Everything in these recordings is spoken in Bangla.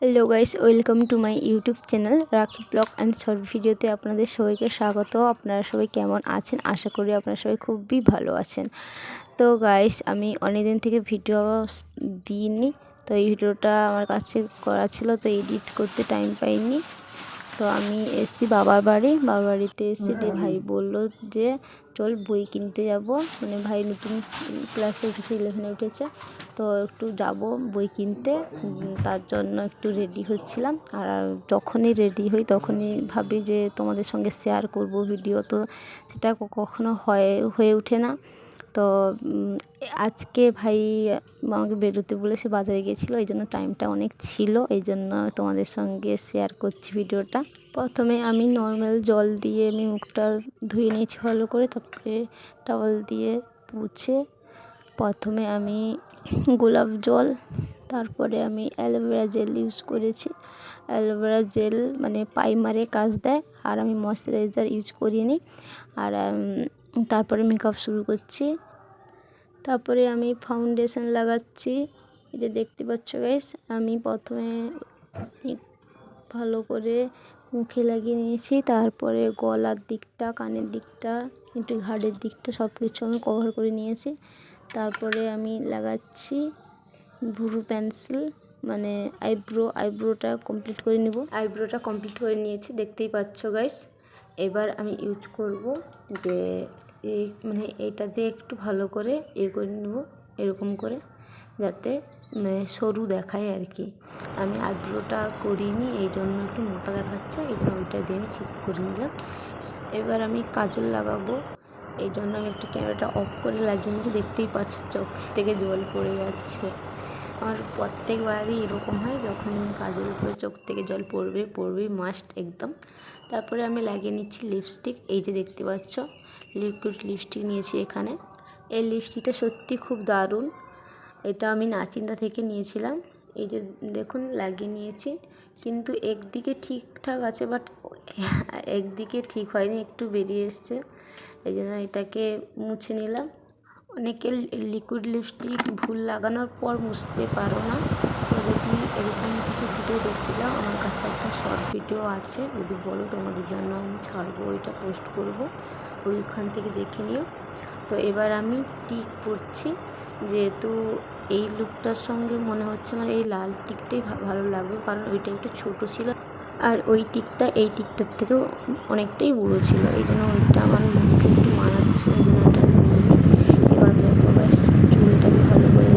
Hello guys welcome to my YouTube channel Rakhi vlog and short ভিডিওতে আপনাদের সবাইকে স্বাগত। আপনারা সবাই কেমন আছেন? আশা করি আপনারা সবাই খুবই ভালো আছেন। তো গাইস আমি অনেকদিন থেকে ভিডিও দিইনি, তো এই ভিডিওটা আমার কাছে করা ছিল, তো এডিট করতে টাইম পাইনি। তো আমি এসছি বাবার বাড়ি। বাবার বাড়িতে এসেছি দিয়ে ভাই বলল যে চল বই কিনতে যাব। মানে ভাই নতুন ক্লাসে উঠেছে ইলেভেনে উঠেছে। তো একটু যাব বই কিনতে। তার জন্য একটু রেডি হচ্ছিলাম। আর যখনই রেডি হই তখনই ভাবি যে তোমাদের সঙ্গে শেয়ার করব ভিডিও তো সেটা কখনো হয় হয়ে ওঠে না। তো আজকে ভাই আমাকে বেরোতে বলে সে বাজারে গিয়েছিল এই জন্য টাইমটা অনেক ছিল, এই জন্য তোমাদের সঙ্গে শেয়ার করছি ভিডিওটা প্রথমে আমি নর্মাল জল দিয়ে আমি মুখটা ধুয়ে নিয়েছি ভালো করে, তারপরে টাওয়াল দিয়ে পুছে প্রথমে আমি গোলাপ জল, তারপরে আমি অ্যালোভেরা জেল ইউজ করেছি। অ্যালোভেরা জেল মানে পাইমারে কাজ দেয়, আর আমি ময়শ্চারাইজার ইউজ করিনি। আর তারপরে মেকআপ শুরু করছি। তারপরে আমি ফাউন্ডেশন লাগাচ্ছি। এই যে দেখতে পাচ্ছ গাইস আমি প্রথমে ভালো করে মুখে লাগিয়ে নিয়েছি। তারপরে গলার দিকটা, কানের দিকটা, একটু ঘাড়ের দিকটা সব কিছু আমি কভার করে নিয়েছি। তারপরে আমি লাগাচ্ছি ভুরু পেন্সিল মানে আইব্রো আইব্রোটা কমপ্লিট করে নেব। আইব্রোটা কমপ্লিট করে নিয়েছি, দেখতেই পাচ্ছ গাইস এবার আমি ইউজ করব যে এই মানে এইটা দিয়ে একটু ভালো করে এ করে নেব, এরকম করে, যাতে মানে সরু দেখায় আর কি। আমি আইব্রোটা করিনি, এই জন্য একটু মোটা দেখাচ্ছে, এই জন্য ওইটা দিয়ে আমি ঠিক করে নিলাম। এবার আমি কাজল লাগাবো, এই জন্য আমি একটু ক্যামেরাটা অফ করে লাগিয়ে নিয়েছি দেখতেই পাচ্ছি, চোখ থেকে জল পড়ে যাচ্ছে। আমার প্রত্যেকবারই এরকম হয় যখন আমি কাজল করে চোখ থেকে জল পড়বে পড়বে মাস্ট একদম। তারপরে আমি লাগিয়ে নিচ্ছি লিপস্টিক এই যে দেখতে পাচ্ছ লিকুইড লিপস্টিক নিয়েছি এখানে। এই লিপস্টিকটা সত্যি খুব দারুণ। এটা আমি নাচিন্দা থেকে নিয়েছিলাম। এই যে দেখুন, লাগিয়ে নিয়েছি। কিন্তু একদিকে ঠিকঠাক আছে বাট একদিকে ঠিক হয়নি, একটু বেরিয়ে এসছে। এই জন্য এটাকে মুছে নিলাম। অনেকে লিকুইড লিপস্টিক ভুল লাগানোর পর মুছতে পারো না। তো যদি এরকম কিছু ভিডিও দেখতে দেখছিলাম আমার কাছে একটা শর্ট ভিডিও আছে। যদি বলো তোমাদের জন্য আমি ছাড়বো, ওইটা পোস্ট করব। ওইখান থেকে দেখে নিও। তো এবার আমি টিক পরছি যেহেতু এই লুকটার সঙ্গে মনে হচ্ছে মানে এই লাল টিকটাই ভালো লাগবে, কারণ ওইটা একটু ছোটো ছিল। আর ওই টিকটা এই টিকটার থেকেও অনেকটাই বুড়ো ছিল। এই জন্য ওইটা আমার মুখে একটু মানাচ্ছে এই জন্য ওটা নিয়ে ব্যাস চুলটাকে ভালো করে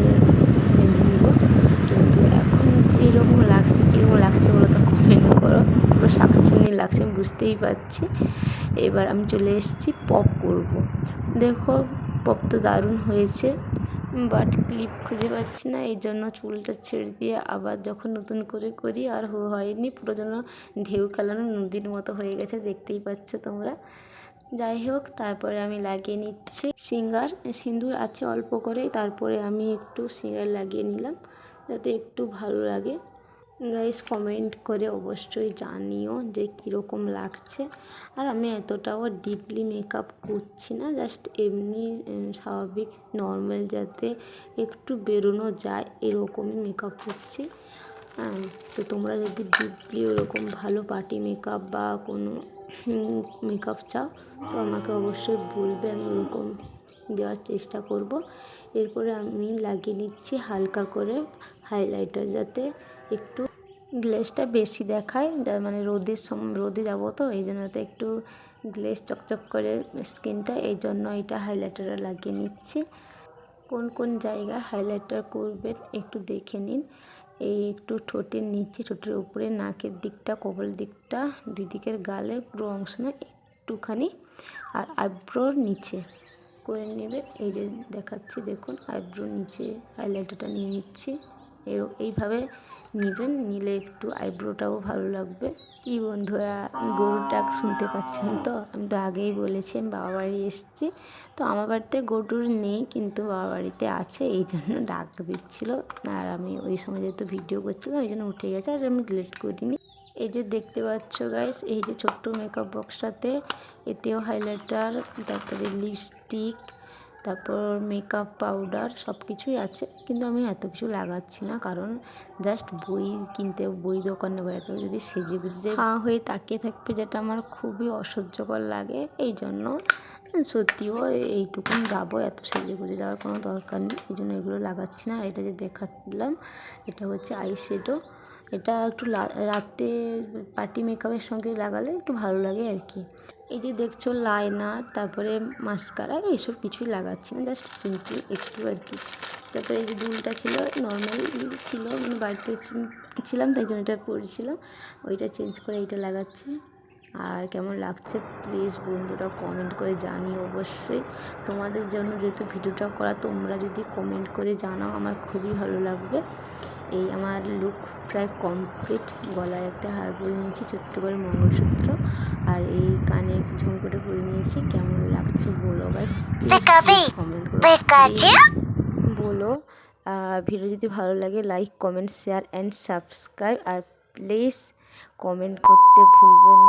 বেঁধে নিব। কিন্তু এখন যেরকম লাগছে, কীরকম লাগছে বলো তো কমেন্ট করো। পুরো শাকচুনি লাগছে, আমি বুঝতেই পারছি। এবার আমি চলে এসেছি পপ করব। দেখো পপ তো দারুণ হয়েছে বাট ক্লিপ খুঁজে পাচ্ছি না, এই জন্য চুলটা ছেড়ে দিয়ে আবার যখন নতুন করে করি, আর হয়নি, পুরো যেন ঢেউ খেলানো নদীর মতো হয়ে গেছে, দেখতেই পাচ্ছ তোমরা। যাই হোক, তারপরে আমি লাগিয়ে নিচ্ছি সিঙ্গার। সিঁদুর আছে অল্প করে, তারপরে আমি একটু সিঙ্গার লাগিয়ে নিলাম, যাতে একটু ভালো লাগে। গাইস কমেন্ট করে অবশ্যই জানিও যে কীরকম লাগছে। আর আমি এতটাও ডিপলি মেকআপ করছি না জাস্ট এমনি স্বাভাবিক নর্মাল যাতে একটু বেরোনো যায়, এরকমই মেকআপ করছি। তো তোমরা যদি ডিপলি ওরকম ভালো পার্টি মেকআপ বা কোনো মেকআপ চাও, তো আমাকে অবশ্যই বলবে, আমি ওরকম দেওয়ার চেষ্টা করব। এরপরে আমি লাগিয়ে নিচ্ছি হালকা করে হাইলাইটার যাতে একটু গ্লেসটা বেশি দেখায়, যা মানে রোদের সম, রোদে যাব তো, এই জন্য তো একটু গ্লেস চকচক করে স্কিনটা এই জন্য এটা হাইলাইটারটা লাগিয়ে নিচ্ছি। কোন কোন জায়গায় হাইলাইটার করবেন একটু দেখে নিন। এই একটু ঠোঁটের নিচে, ঠোঁটের উপরে, নাকের দিকটা কবল দিকটা, দুই দিকের গালে পুরো অংশ না, একটুখানি আর আইব্রোর নিচে করে নেবে। এই যে দেখাচ্ছি, দেখুন আইব্রোর নিচে হাইলাইটারটা নিয়ে নিচ্ছি। এইভাবে নেবেন, নিলে একটু আইব্রোটাও ভালো লাগবে। কি বন্ধুরা, গরুর ডাক শুনতে পাচ্ছেন তো? আমি তো আগেই বলেছি, আমি বাবা বাড়ি এসেছি। তো আমার বাড়িতে গরুর নেই, কিন্তু বাবা বাড়িতে আছে, এই জন্য ডাক দিচ্ছিল। আর আমি ওই সময় যেহেতু ভিডিও করছিলাম ওই জন্য উঠে গেছে, আর আমি ডিলিট করিনি। এই যে দেখতে পাচ্ছ গাইস এই যে ছোট্ট মেকআপ বক্সটাতে এতেও হাইলাইটার তারপরে লিপস্টিক তারপর মেকআপ পাউডার সব কিছুই আছে। কিন্তু আমি এত কিছু লাগাচ্ছি না, কারণ জাস্ট বই কিনতে, বই দোকানে বেড়াতে যদি সেজে গুজে হাঁ হয়ে তাকিয়ে থাকবে যেটা আমার খুবই অসহ্যকর লাগে। এই জন্য সত্যিও এইটুকুন যাব, এত সেজে গুজে যাওয়ার কোনো দরকার নেই। এই জন্য এগুলো লাগাচ্ছি না। এটা যে দেখাচ্ছিলাম এটা হচ্ছে আই শ্যাডো এটা একটু রাতে পার্টি মেকআপের সঙ্গে লাগালে একটু ভালো লাগে আর কি। এই যে দেখছ লাইনার তারপরে মাস্কারা, এইসব কিছুই লাগাচ্ছি না জাস্ট সিম্পল একটু আর কি। তারপরে এই যে দুলটা ছিল নর্মাল ছিল মানে বাড়িতে ছিলাম, তাই জন্য এটা পরেছিলাম ওইটা চেঞ্জ করে এইটা লাগাচ্ছি। আর কেমন লাগছে প্লিজ বন্ধুরা কমেন্ট করে জানিও অবশ্যই। তোমাদের জন্য যেহেতু ভিডিওটা করা, তোমরা যদি কমেন্ট করে জানাও, আমার খুবই ভালো লাগবে। এই আমার লুক প্রায় কমপ্লিট গলায় একটা হার পরে নিয়েছি ছোট্ট করে মঙ্গলসূত্র। আর এই কানে ঝুমকোটা পরে নিয়েছি কেমন লাগছে বলো গাইস কমেন্ট বলো ভিডিও যদি ভালো লাগে like comment share and subscribe R please comment করতে ভুলবেন না।